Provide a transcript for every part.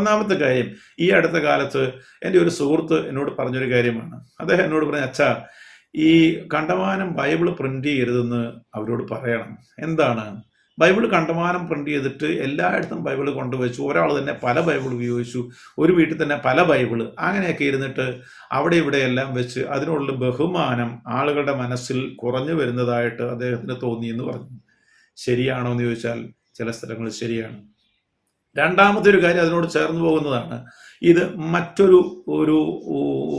ഒന്നാമത്തെ കാര്യം ഈ അടുത്ത കാലത്ത് എന്റെ ഒരു സുഹൃത്ത് എന്നോട് പറഞ്ഞൊരു കാര്യമാണ്. അദ്ദേഹം എന്നോട് പറഞ്ഞ അച്ഛാ ഈ കണ്ടമാനം ബൈബിൾ പ്രിന്റ് ചെയ്യരുതെന്ന് അവരോട് പറയണം. എന്താണ്? ബൈബിൾ കണ്ടമാനം പ്രിന്റ് ചെയ്തിട്ട് എല്ലായിടത്തും ബൈബിൾ കൊണ്ടുവച്ചു. ഒരാൾ തന്നെ പല ബൈബിൾ ഉപയോഗിച്ചു. ഒരു വീട്ടിൽ തന്നെ പല ബൈബിൾ. അങ്ങനെയൊക്കെ ഇരുന്നിട്ട് അവിടെ ഇവിടെ എല്ലാം വെച്ച് അതിനുള്ള ബഹുമാനം ആളുകളുടെ മനസ്സിൽ കുറഞ്ഞു വരുന്നതായിട്ട് അദ്ദേഹത്തിന് തോന്നിയെന്ന് പറഞ്ഞു. ശരിയാണോ എന്ന് ചോദിച്ചാൽ ചില സ്ഥലങ്ങൾ ശരിയാണ്. രണ്ടാമത്തെ ഒരു കാര്യം അതിനോട് ചേർന്ന് പോകുന്നതാണ്. ഇത് മറ്റൊരു ഒരു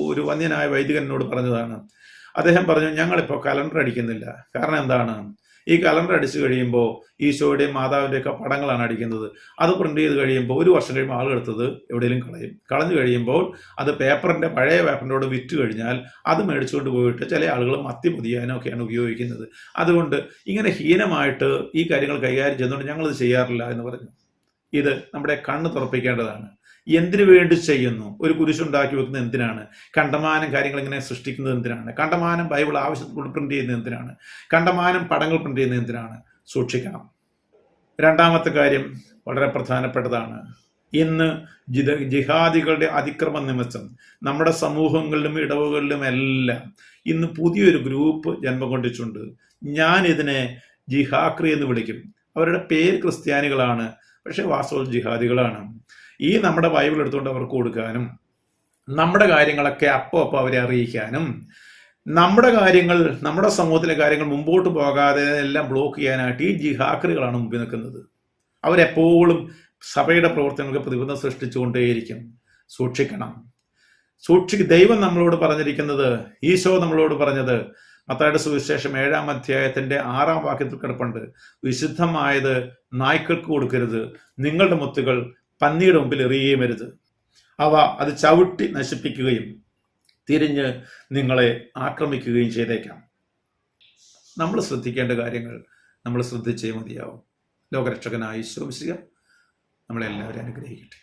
ഒരു വന്യനായ വൈദികനോട് പറഞ്ഞതാണ്. അദ്ദേഹം പറഞ്ഞു ഞങ്ങളിപ്പോൾ കലണ്ടർ അടിക്കുന്നില്ല. കാരണം എന്താണ്? ഈ കലണ്ടർ അടിച്ചു കഴിയുമ്പോൾ ഈശോയുടെയും മാതാവിന്റെയും ഒക്കെ പടങ്ങളാണ് അടിക്കുന്നത്. അത് പ്രിന്റ് ചെയ്ത് കഴിയുമ്പോൾ ഒരു വർഷം കഴിയുമ്പോൾ ആളെടുത്തത് എവിടെയെങ്കിലും കളയും. കളഞ്ഞു കഴിയുമ്പോൾ അത് പേപ്പറിന്റെ പഴയ പേപ്പറിനോട് വിറ്റ് കഴിഞ്ഞാൽ അത് മേടിച്ചുകൊണ്ട് പോയിട്ട് ചില ആളുകൾ മത്തി പൊതിയാനോ ഒക്കെയാണ് ഉപയോഗിക്കുന്നത്. അതുകൊണ്ട് ഇങ്ങനെ ഹീനമായിട്ട് ഈ കാര്യങ്ങൾ കൈകാര്യം ചെയ്യുന്നതുകൊണ്ട് ഞങ്ങളത് ചെയ്യാറില്ല എന്ന് പറഞ്ഞു. ഇത് നമ്മുടെ കണ്ണ് തുറപ്പിക്കേണ്ടതാണ്. എന്തിനു വേണ്ടി ചെയ്യുന്നു? ഒരു കുരിശുണ്ടാക്കി വെക്കുന്നത് എന്തിനാണ്? കണ്ടമാനം കാര്യങ്ങൾ ഇങ്ങനെ സൃഷ്ടിക്കുന്നത് എന്തിനാണ്? കണ്ടമാനം ബൈബിൾ ആവശ്യത്തിൽ പ്രിന്റ് ചെയ്യുന്നത് എന്തിനാണ്? കണ്ടമാനം പടങ്ങൾ പ്രിന്റ് ചെയ്യുന്നത് എന്തിനാണ്? സൂക്ഷിക്കണം. രണ്ടാമത്തെ കാര്യം വളരെ പ്രധാനപ്പെട്ടതാണ്. ഇന്ന് ജിത ജിഹാദികളുടെ അതിക്രമ നിമിത്തം നമ്മുടെ സമൂഹങ്ങളിലും ഇടവുകളിലും എല്ലാം ഇന്ന് പുതിയൊരു ഗ്രൂപ്പ് ജന്മം കൊണ്ടിട്ടുണ്ട് ഞാൻ ഇതിനെ ജിഹാക്രി എന്ന് വിളിക്കും. അവരുടെ പേര് ക്രിസ്ത്യാനികളാണ്. പക്ഷെ വാസ്തവ ജിഹാദികളാണ്. ഈ നമ്മുടെ ബൈബിൾ എടുത്തുകൊണ്ട് അവർക്ക് കൊടുക്കാനും നമ്മുടെ കാര്യങ്ങളൊക്കെ അപ്പോൾ അപ്പോൾ അവരെ അറിയിക്കാനും നമ്മുടെ കാര്യങ്ങൾ നമ്മുടെ സമൂഹത്തിലെ കാര്യങ്ങൾ മുമ്പോട്ട് പോകാതെ എല്ലാം ബ്ലോക്ക് ചെയ്യാനായിട്ട് ഈ ജിഹാക്കറുകളാണ് മുമ്പിൽ നിൽക്കുന്നത്. അവരെപ്പോഴും സഭയുടെ പ്രവർത്തനങ്ങൾക്ക് പ്രതിബന്ധം സൃഷ്ടിച്ചുകൊണ്ടേയിരിക്കും. സൂക്ഷിക്കണം. സൂക്ഷിക്ക് ദൈവം നമ്മളോട് പറഞ്ഞിരിക്കുന്നത് ഈശോ നമ്മളോട് പറഞ്ഞത് മത്തായുടെ സുവിശേഷം ഏഴാം അധ്യായത്തിന്റെ ആറാം വാക്യത്തിൽ കിടപ്പുണ്ട്. വിശുദ്ധമായത് നായ്ക്കൾക്ക് കൊടുക്കരുത് നിങ്ങളുടെ മുത്തുകൾ പന്നിയുടെ മുമ്പിൽ എറിയുകയും അരുത് അവ അത് ചവിട്ടി നശിപ്പിക്കുകയും തിരിഞ്ഞ് നിങ്ങളെ ആക്രമിക്കുകയും ചെയ്തേക്കാം. നമ്മൾ ശ്രദ്ധിക്കേണ്ട കാര്യങ്ങൾ നമ്മൾ ശ്രദ്ധിച്ചേ മതിയാവും. ലോകരക്ഷകനായി ശ്രമിക്കുക നമ്മളെല്ലാവരും അനുഗ്രഹിക്കട്ടെ.